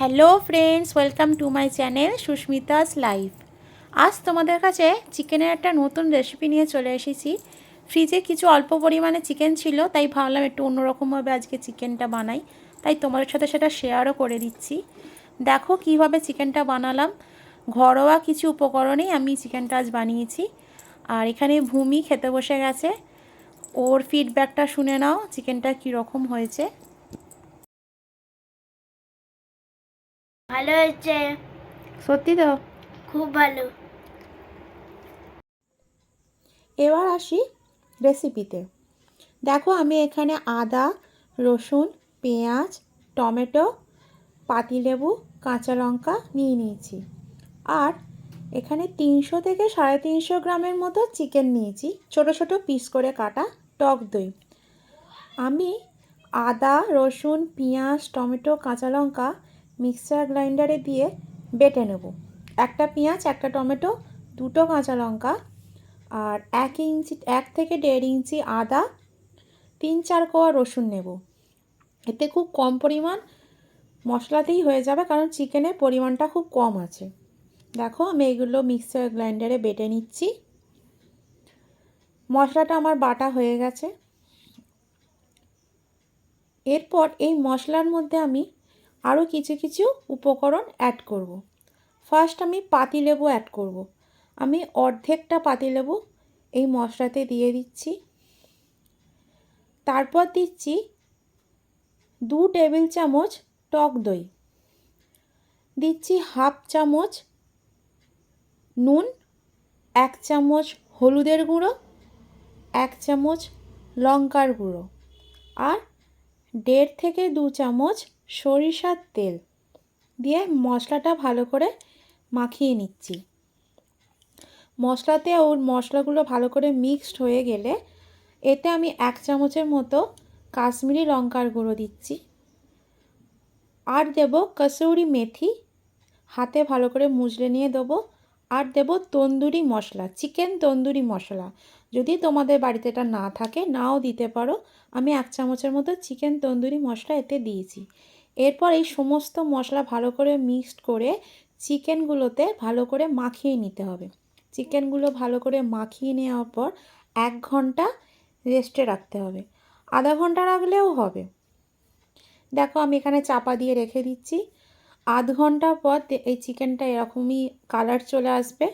Hello friends, welcome to my channel Susmita's life. আজ তোমাদের কাছে চিকেনের একটা নতুন রেসিপি নিয়ে চলে এসেছি। ফ্রিজে কিছু অল্প পরিমাণে চিকেন ছিল, তাই ভাবলাম একটু অন্যরকমভাবে আজকে চিকেনটা বানাই। তাই তোমাদের সাথে সেটা শেয়ারও করে দিচ্ছি। দেখো কীভাবে চিকেনটা বানালাম। ঘরোয়া কিছু উপকরণেই আমি চিকেনটা আজ বানিয়েছি। আর এখানে ভূমি খেতে বসে গেছে। ওর ফিডব্যাকটা শুনে নাও, চিকেনটা কীরকম হয়েছে। ভালো হয়েছে? সত্যি তো? খুব ভালো। এবার আসি রেসিপিতে দেখো আমি এখানে আদা রসুন পেঁয়াজ টমেটো পাতিলেবু কাঁচা লঙ্কা নিয়ে নিয়েছি। আর এখানে তিনশো থেকে সাড়ে তিনশো গ্রামের মতো চিকেন নিয়েছি। ছোট ছোট পিস করে কাটা টক দই। আমি আদা রসুন পেঁয়াজ টমেটো কাঁচা লঙ্কা মিক্সার গ্রাইন্ডারে দিয়ে বেটে নেব। একটা পেঁয়াজ, একটা টমেটো, দুটো কাঁচা লঙ্কা আর এক ইঞ্চি, এক থেকে দেড় ইঞ্চি আদা, তিন চার কোয়া রসুন নেব। এতে খুব কম পরিমাণ মশলাতেই হয়ে যাবে কারণ চিকেনের পরিমাণটা খুব কম আছে। দেখো, আমি এগুলো মিক্সার গ্রাইন্ডারে বেটে নিচ্ছি। মশলাটা আমার বাটা হয়ে গেছে। এরপর এই মশলার মধ্যে আমি আরও কিছু কিছু উপকরণ অ্যাড করব। ফার্স্ট আমি পাতিলেবু অ্যাড করব। আমি অর্ধেকটা পাতিলেবু এই মশলাতে দিয়ে দিচ্ছি তারপর দিচ্ছি দু টেবিল চামচ টক দই দিচ্ছি হাফ চামচ নুন, এক চামচ হলুদের গুঁড়ো, এক চামচ লঙ্কার গুঁড়ো আর দেড় থেকে দু চামচ সরিষার তেল দিয়ে মশলাটা ভালো করে মাখিয়ে নিচ্ছি। মশলাতে ওর মশলাগুলো ভালো করে মিক্সড হয়ে গেলে এতে আমি এক চামচের মতো কাশ্মীরি লঙ্কার গুঁড়ো দিচ্ছি। আর দেব কসৌরি মেথি, হাতে ভালো করে মুজলে নিয়ে দেবো। আর দেব তন্দুরি মশলা, চিকেন তন্দুরি মশলা। যদি তোমাদের বাড়িতে এটা না থাকে, নাও দিতে পারো। আমি এক চামচের মতো চিকেন তন্দুরি মশলা এতে দিয়েছি। এরপর এই সমস্ত মশলা ভালো করে মিক্সড করে চিকেনগুলোতে ভালো করে মাখিয়ে নিতে হবে। চিকেনগুলো ভালো করে মাখিয়ে নেওয়ার পর এক ঘণ্টা রেস্টে রাখতে হবে। আধা ঘণ্টা রাখলেও হবে। দেখো আমি এখানে চাপা দিয়ে রেখে দিচ্ছি। আধ ঘণ্টা পর এই চিকেনটা এরকমই কালার চলে আসবে।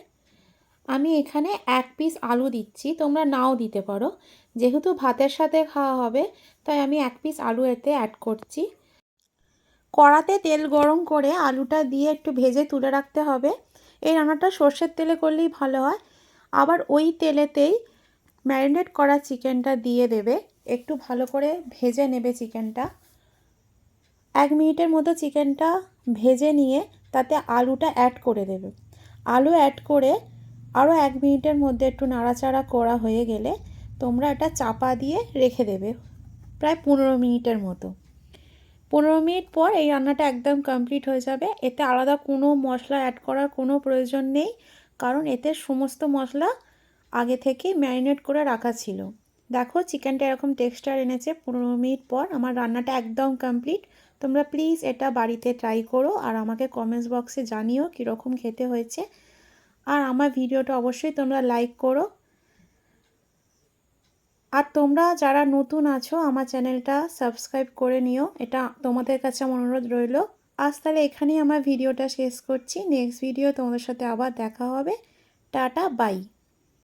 আমি এখানে এক পিস আলু দিচ্ছি, তোমরা নাও দিতে পারো। যেহেতু ভাতের সাথে খাওয়া হবে, তাই আমি এক পিস আলু এতে অ্যাড করছি। কড়াতে তেল গরম করে আলুটা দিয়ে একটু ভেজে তুলে রাখতে হবে। এই রান্নাটা সর্ষের তেলে করলেই ভালো হয়। আবার ওই তেলেতেই ম্যারিনেট করা চিকেনটা দিয়ে দেবে। একটু ভালো করে ভেজে নেবে চিকেনটা। এক মিনিটের মতো চিকেনটা ভেজে নিয়ে তাতে আলুটা অ্যাড করে দেবে। আলু অ্যাড করে আরও এক মিনিটের মধ্যে একটু নাড়াচাড়া করা হয়ে গেলে তোমরা এটা চাপা দিয়ে রেখে দেবে। প্রায় পনেরো মিনিটের মতো। পনেরো মিনিট পর এই রান্নাটা একদম কমপ্লিট হয়ে যাবে। এতে আলাদা কোনো মশলা অ্যাড করার কোনো প্রয়োজন নেই, কারণ এতে সমস্ত মশলা আগে থেকেই ম্যারিনেট করে রাখা ছিল। দেখো চিকেনটা এরকম টেক্সচার এনেছে, পনেরো মিনিট পর আমার রান্নাটা একদম কমপ্লিট তোমরা প্লিজ এটা বাড়িতে ট্রাই করো আর আমাকে কমেন্টস বক্সে জানিও কীরকম খেতে হয়েছে। আর আমার ভিডিওটা অবশ্যই তোমরা লাইক করো। আর তোমরা যারা নতুন আছো, আমার চ্যানেলটা সাবস্ক্রাইব করে নিও। এটা তোমাদের কাছে আমার অনুরোধ রইল। আজ তাহলে এখানেই আমার ভিডিওটা শেষ করছি। নেক্সট ভিডিও তোমাদের সাথে আবার দেখা হবে। Tata, bye.